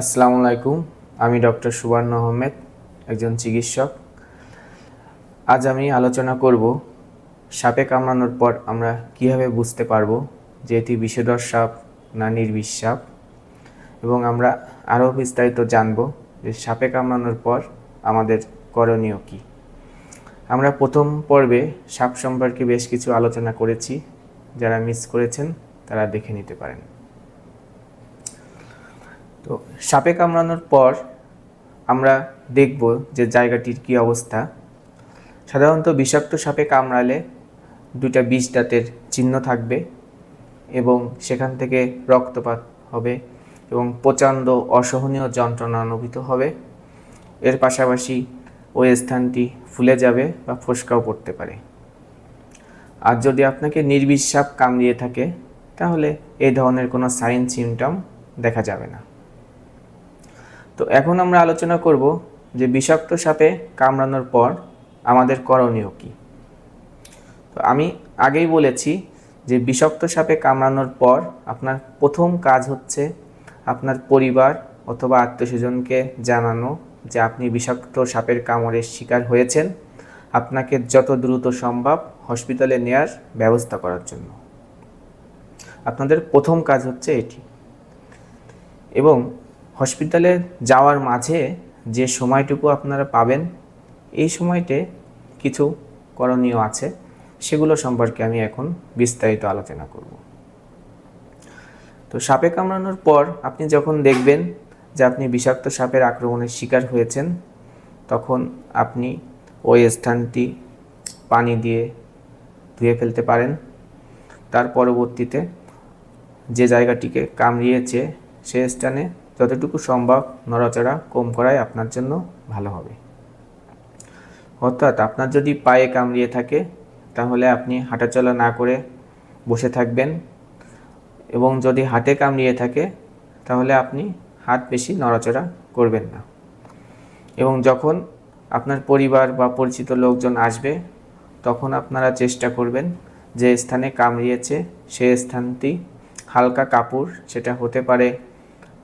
আসসালামু আলাইকুম, আমি ডক্টর সুবর্ণ আহমেদ, একজন চিকিৎসক। আজ আমি আলোচনা করব সাপে কামড়ানোর পর আমরা কীভাবে বুঝতে পারব যে এটি বিষধর সাপ না নির্বিষ সাপ। এবং আমরা আরও বিস্তারিত জানব যে সাপে কামড়ানোর পর আমাদের করণীয় কী। আমরা প্রথম পর্বে সাপ সম্পর্কে বেশ কিছু আলোচনা করেছি, যারা মিস করেছেন তারা দেখে নিতে পারেন। তো সাপে কামড়ানোর পর আমরা দেখব যে জায়গাটির কী অবস্থা। সাধারণত বিষাক্ত সাপে কামড়ালে দুটা বিষ দাঁতের চিহ্ন থাকবে এবং সেখান থেকে রক্তপাত হবে এবং প্রচণ্ড অসহনীয় যন্ত্রণা অনুভূত হবে। এর পাশাপাশি ওই স্থানটি ফুলে যাবে বা ফোসকাও পড়তে পারে। আর যদি আপনাকে নির্বিষ সাপ কামড়িয়ে থাকে, তাহলে এই ধরনের কোনো সাইন সিমটম দেখা যাবে না। তো এখন আমরা আলোচনা করব যে বিষাক্ত সাপে কামড়ানোর পর আমাদের করণীয় কী। তো আমি আগেই বলেছি যে বিষাক্ত সাপে কামড়ানোর পর আপনার প্রথম কাজ হচ্ছে আপনার পরিবার অথবা আত্মীয়স্বজনকে জানানো যে আপনি বিষাক্ত সাপের কামড়ের শিকার হয়েছেন। আপনাকে যত দ্রুত সম্ভব হসপিটালে নেয়ার ব্যবস্থা করার জন্য। আপনাদের প্রথম কাজ হচ্ছে এটি। এবং হসপিটালে যাওয়ার মাঝে যে সময়টুকু আপনারা পাবেন, এই সময়তে কিছু করণীয় আছে, সেগুলো সম্পর্কে আমি এখন বিস্তারিত আলোচনা করব। তো সাপে কামড়ানোর পর আপনি যখন দেখবেন যে আপনি বিষাক্ত সাপের আক্রমণের শিকার হয়েছেন, তখন আপনি ওই স্থানটি পানি দিয়ে ধুয়ে ফেলতে পারেন। তার পরবর্তীতে যে জায়গাটিকে কামড়িয়েছে সে স্থানে যতটুকু সম্ভব নড়াচড়া কম করাই আপনার জন্য ভালো হবে। অর্থাৎ আপনার যদি পায়ে কামড়িয়ে থাকে, তাহলে আপনি হাঁটাচলা না করে বসে থাকবেন এবং যদি হাতে কামড়িয়ে থাকে, তাহলে আপনি হাত বেশি নড়াচড়া করবেন না। এবং যখন আপনার পরিবার বা পরিচিত লোকজন আসবে, তখন আপনারা চেষ্টা করবেন যে স্থানে কামড়িয়েছে সে স্থানটি হালকা কাপড়, সেটা হতে পারে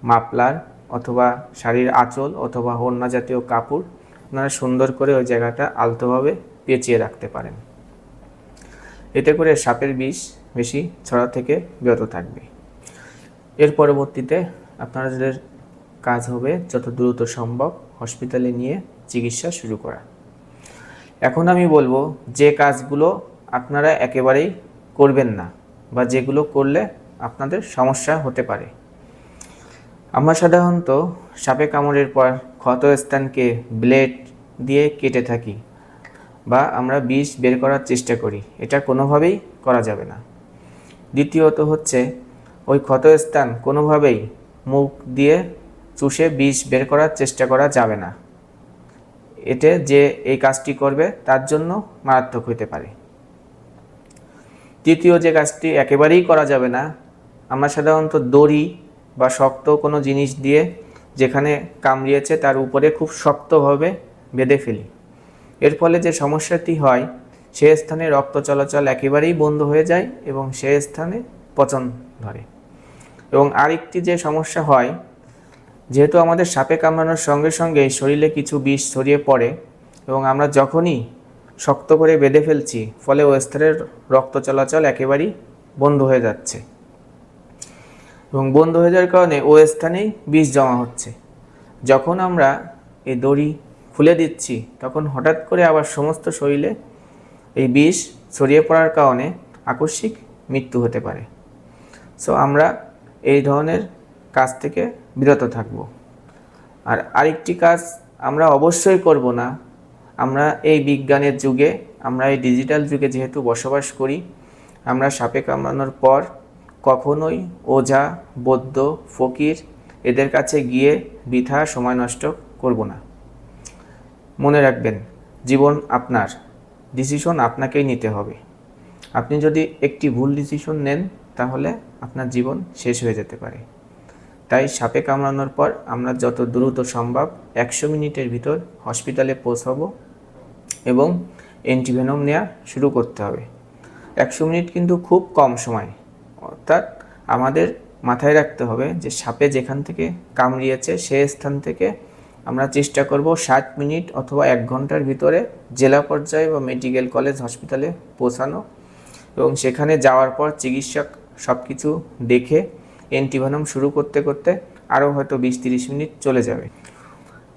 মাপলার অথবা শাড়ির আঁচল অথবা ওড়না জাতীয় কাপড় আপনারা সুন্দর করে ওই জায়গাটা আলতোভাবে পেঁচিয়ে রাখতে পারেন। এতে করে সাপের বিষ বেশি ছড়া থেকে বিরত থাকবে। এর পরবর্তীতে আপনাদের কাজ হবে যত দ্রুত সম্ভব হসপিটালে নিয়ে চিকিৎসা শুরু করা। এখন আমি বলব, যে কাজগুলো আপনারা একেবারেই করবেন না বা যেগুলো করলে আপনাদের সমস্যা হতে পারে আমরা সাধারণত সাপে কামড়ের পর ক্ষত স্থানকে ব্লেড দিয়ে কেটে থাকি বা আমরা বিষ বের করার চেষ্টা করি। এটা কোনোভাবেই করা যাবে না। দ্বিতীয়ত হচ্ছে, ওই ক্ষতস্থান কোনোভাবেই মুখ দিয়ে চুষে বিষ বের করার চেষ্টা করা যাবে না। এতে যে এই কাজটি করবে, তার জন্য মারাত্মক হতে পারে। তৃতীয় যে কাজটি একেবারেই করা যাবে না, আমরা সাধারণত দড়ি বা শক্ত কোনো জিনিস দিয়ে যেখানে কামড়িয়েছে তার উপরে খুব শক্তভাবে বেঁধে ফেলি। এর ফলে যে সমস্যাটি হয়, সে স্থানে রক্ত চলাচল একেবারেই বন্ধ হয়ে যায় এবং সে স্থানে পচন ধরে। এবং আরেকটি যে সমস্যা হয়, যেহেতু আমাদের সাপে কামড়ানোর সঙ্গে সঙ্গে শরীরে কিছু বিষ ছড়িয়ে পড়ে এবং আমরা যখনই শক্ত করে বেঁধে ফেলছি, ফলে ও স্তরের রক্ত চলাচল একেবারেই বন্ধ হয়ে যাচ্ছে। এবং বন্ধ হয়ে যাওয়ার কারণে ও স্থানেই বিষ জমা হচ্ছে। যখন আমরা এই দড়ি খুলে দিচ্ছি, তখন হঠাৎ করে আবার সমস্ত শরীরে এই বিষ ছড়িয়ে পড়ার কারণে আকস্মিক মৃত্যু হতে পারে। সো আমরা এই ধরনের কাজ থেকে বিরত থাকব। আর আরেকটি কাজ আমরা অবশ্যই করব না। আমরা এই বিজ্ঞানের যুগে, আমরা এই ডিজিটাল যুগে যেহেতু বসবাস করি, আমরা সাপে কামড়ানোর পর কখনোই ওঝা বৌদ্ধ ফকির এদের কাছে গিয়ে বৃথা সময় নষ্ট করব না। মনে রাখবেন, জীবন আপনার ডিসিশন আপনাকেই নিতে হবে। আপনি যদি একটি ভুল ডিসিশন নেন, তাহলে আপনার জীবন শেষ হয়ে যেতে পারে। তাই সাপে কামড়ানোর পর আমরা যত দ্রুত সম্ভব একশো মিনিটের ভিতর হসপিটালে পৌঁছাবো এবং অ্যান্টিভেনম নেওয়া শুরু করতে হবে। একশো মিনিট কিন্তু খুব কম সময়। অর্থাৎ আমাদের মাথায় রাখতে হবে যে সাপে যেখান থেকে কামড়িয়েছে সে স্থান থেকে আমরা চেষ্টা করব ষাট মিনিট অথবা এক ঘণ্টার ভিতরে জেলা পর্যায়ে বা মেডিকেল কলেজ হসপিটালে পৌঁছানো এবং সেখানে যাওয়ার পর চিকিৎসক সব কিছু দেখে অ্যান্টিভেনম শুরু করতে করতে আরও হয়তো বিশ তিরিশ মিনিট চলে যাবে।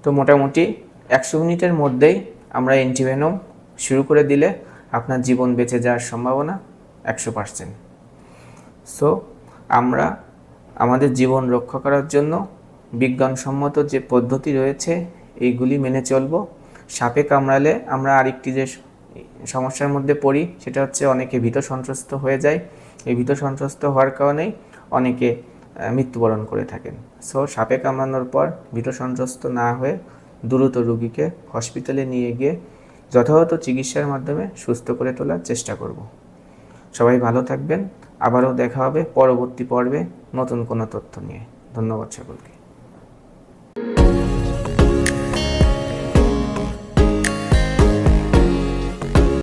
তো মোটামুটি একশো মিনিটের মধ্যেই আমরা অ্যান্টিভেনম শুরু করে দিলে আপনার জীবন বেঁচে যাওয়ার সম্ভাবনা একশো পার্সেন্ট সো আমরা আমাদের জীবন রক্ষা করার জন্য বিজ্ঞানসম্মত যে পদ্ধতি রয়েছে, এইগুলি মেনে চলব। সাপে কামড়ালে আমরা আরেকটি যে সমস্যার মধ্যে পড়ি, সেটা হচ্ছে অনেকে ভীত সন্ত্রস্ত হয়ে যায়। এই ভীত সন্ত্রস্ত হওয়ার কারণেই অনেকে মৃত্যুবরণ করে থাকেন। সো সাপে কামড়ানোর পর ভীত সন্ত্রস্ত না হয়ে দ্রুত রোগীকে হসপিটালে নিয়ে গিয়ে যথাযথ চিকিৎসার মাধ্যমে সুস্থ করে তোলার চেষ্টা করব। সবাই ভালো থাকবেন। আবারও দেখা হবে পরবর্তী পর্বে নতুন কোনো তথ্য নিয়ে। ধন্যবাদ সকলকে।